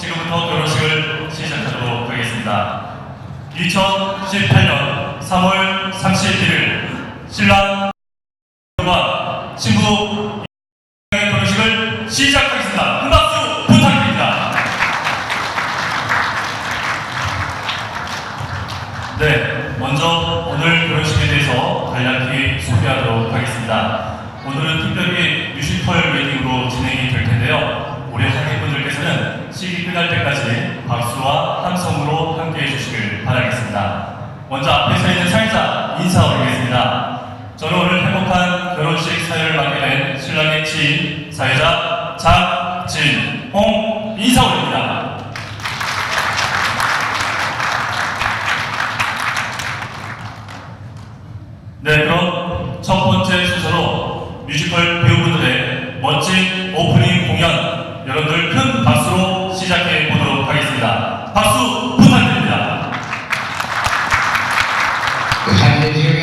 지금부터 결혼식을 시작하도록 하겠습니다. 2018년 3월 31일 신랑 과 신부 결혼식을 시작하겠습니다. 큰 박수 부탁드립니다. 네, 먼저 오늘 결혼식에 대해서 간략히 소개하도록 하겠습니다. 오늘은 특별히 뮤지컬 시기 끝날 때까지 박수와 함성으로 함께 해 주시길 바라겠습니다. 먼저 앞에 서 있는 사회자 인사 올리겠습니다. 저는 오늘 행복한 결혼식 사회를 맡게 된 신랑의 지인 사회자 장진홍 인사 올립니다. 네, 그럼 첫 번째 순서로 뮤지컬 배우분들의 멋진 오프닝 공연 여러분들 큰 박수로 하겠습